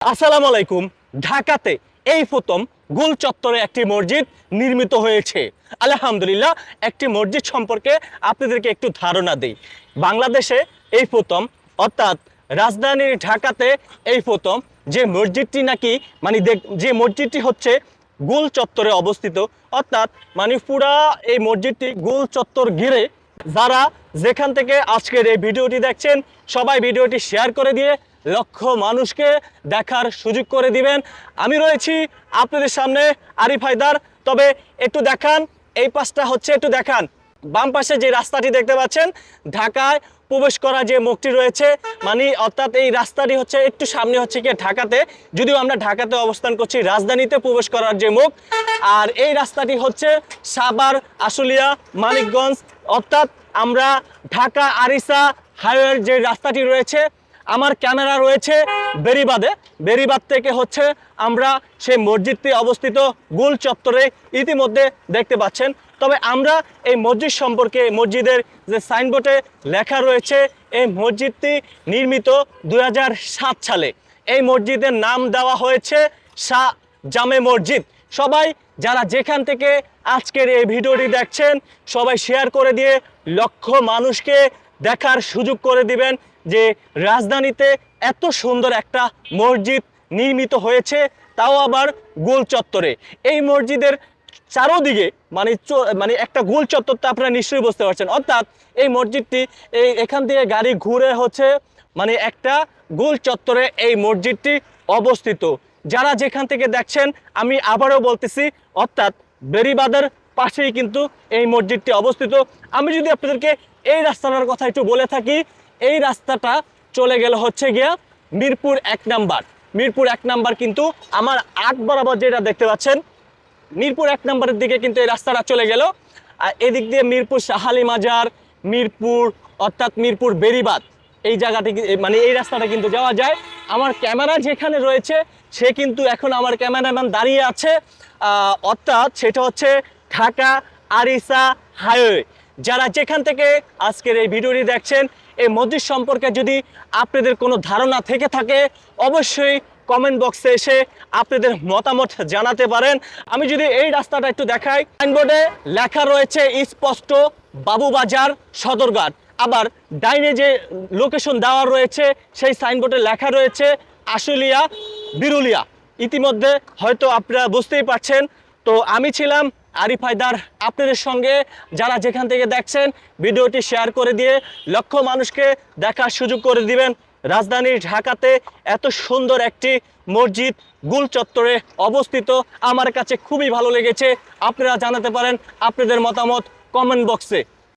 আসসালামু আলাইকুম। ঢাকাতে এই প্রথম গোল চত্বরে একটি মসজিদ নির্মিত হয়েছে। আলহামদুলিল্লাহ, একটি মসজিদ সম্পর্কে আপনাদেরকে একটু ধারণা দিই। বাংলাদেশে এই প্রথম, অর্থাৎ রাজধানীর ঢাকাতে এই প্রথম যে মসজিদটি নাকি মানে দেখ- যে মসজিদটি হচ্ছে গোল চত্বরে অবস্থিত, অর্থাৎ মানে পুরা এই মসজিদটি গোল চত্বর ঘিরে, যারা যেখান থেকে আজকের এই ভিডিওটি দেখছেন, সবাই ভিডিওটি শেয়ার করে দিয়ে লক্ষ মানুষকে দেখার সুযোগ করে দিবেন। আমি রয়েছি আপনাদের সামনে আরিফ হায়দার। তবে একটু দেখান, এই পাশটা হচ্ছে একটু দেখান। বাম পাশে যে রাস্তাটি দেখতে পাচ্ছেন, ঢাকায় প্রবেশ করা যে মুখটি রয়েছে মানে অর্থাৎ এই রাস্তাটি হচ্ছে একটু সামনে হচ্ছে কি ঢাকাতে। যদিও আমরা ঢাকাতে অবস্থান করছি, রাজধানীতে প্রবেশ করার যে মুখ। আর এই রাস্তাটি হচ্ছে সাবার আশুলিয়া, মানিকগঞ্জ। অর্থাৎ আমরা ঢাকা আরিসা হাইওয়ের যে রাস্তাটি রয়েছে আমার ক্যামেরা রয়েছে বেরিবাদে। বেরিবাদ থেকে হচ্ছে আমরা সেই মসজিদটি অবস্থিত গুল চত্বরে ইতিমধ্যে দেখতে পাচ্ছেন। তবে আমরা এই মসজিদ সম্পর্কে মসজিদের যে সাইনবোর্ডে লেখা রয়েছে, এই মসজিদটি নির্মিত দু হাজার সাত সালে। এই মসজিদের নাম দেওয়া হয়েছে শাহ জামে মসজিদ। সবাই যারা যেখান থেকে আজকের এই ভিডিওটি দেখছেন, সবাই শেয়ার করে দিয়ে লক্ষ মানুষকে দেখার সুযোগ করে দিবেন। যে রাজধানীতে এত সুন্দর একটা মসজিদ নির্মিত হয়েছে, তাও আবার গোল চত্বরে। এই মসজিদের চারোদিকে মানে মানে একটা গোল চত্বর তো আপনারা নিশ্চয়ই বুঝতে পারছেন। অর্থাৎ এই মসজিদটি, এই এখান থেকে গাড়ি ঘুরে হচ্ছে মানে একটা গোল চত্বরে এই মসজিদটি অবস্থিত। যারা যেখান থেকে দেখছেন, আমি আবারও বলতেছি, অর্থাৎ বেরিবাদের পাশেই কিন্তু এই মসজিদটি অবস্থিত। আমি যদি আপনাদেরকে এই রাস্তাটার কথা একটু বলে থাকি এই রাস্তাটা চলে গেল হচ্ছে গিয়া মিরপুর এক নাম্বার। মিরপুর এক নাম্বার কিন্তু আমার আট বরাবর যেটা দেখতে পাচ্ছেন, মিরপুর এক নম্বরের দিকে কিন্তু এই রাস্তাটা চলে গেল। আর এদিক দিয়ে মিরপুর শাহালি মাজার, মিরপুর অর্থাৎ মিরপুর বেরিবাদ, এই জায়গাটি মানে এই রাস্তাটা কিন্তু যাওয়া যায়। আমার ক্যামেরা যেখানে রয়েছে, সে কিন্তু এখন আমার ক্যামেরাম্যান দাঁড়িয়ে আছে। অর্থাৎ সেটা হচ্ছে ঢাকা আরিসা হাইওয়ে। যারা যেখান থেকে আজকের এই ভিডিওটি দেখছেন, এই মসজিদ সম্পর্কে যদি আপনাদের কোনো ধারণা থেকে থাকে, অবশ্যই কমেন্ট বক্সে এসে আপনাদের মতামত জানাতে পারেন। আমি যদি এই রাস্তাটা একটু দেখাই সাইনবোর্ডে লেখা রয়েছে, স্পষ্ট বাবুবাজার সদরঘাট। আবার ডাইনে যে লোকেশন দেওয়া রয়েছে, সেই সাইনবোর্ডে লেখা রয়েছে, আশুলিয়া, বিরুলিয়া। ইতিমধ্যে হয়তো আপনারা বুঝতেই পারছেন। তো আমি ছিলাম আরিফ হায়দার, আপনাদের সঙ্গে যারা যেখান থেকে দেখছেন, ভিডিওটি শেয়ার করে দিয়ে লক্ষ মানুষকে দেখার সুযোগ করে দিবেন। রাজধানীর ঢাকাতে এত সুন্দর একটি মসজিদ, গুল চত্বরে অবস্থিত। আমার কাছে খুবই ভালো লেগেছে। আপনারা জানাতে পারেন আপনাদের মতামত কমেন্ট বক্সে।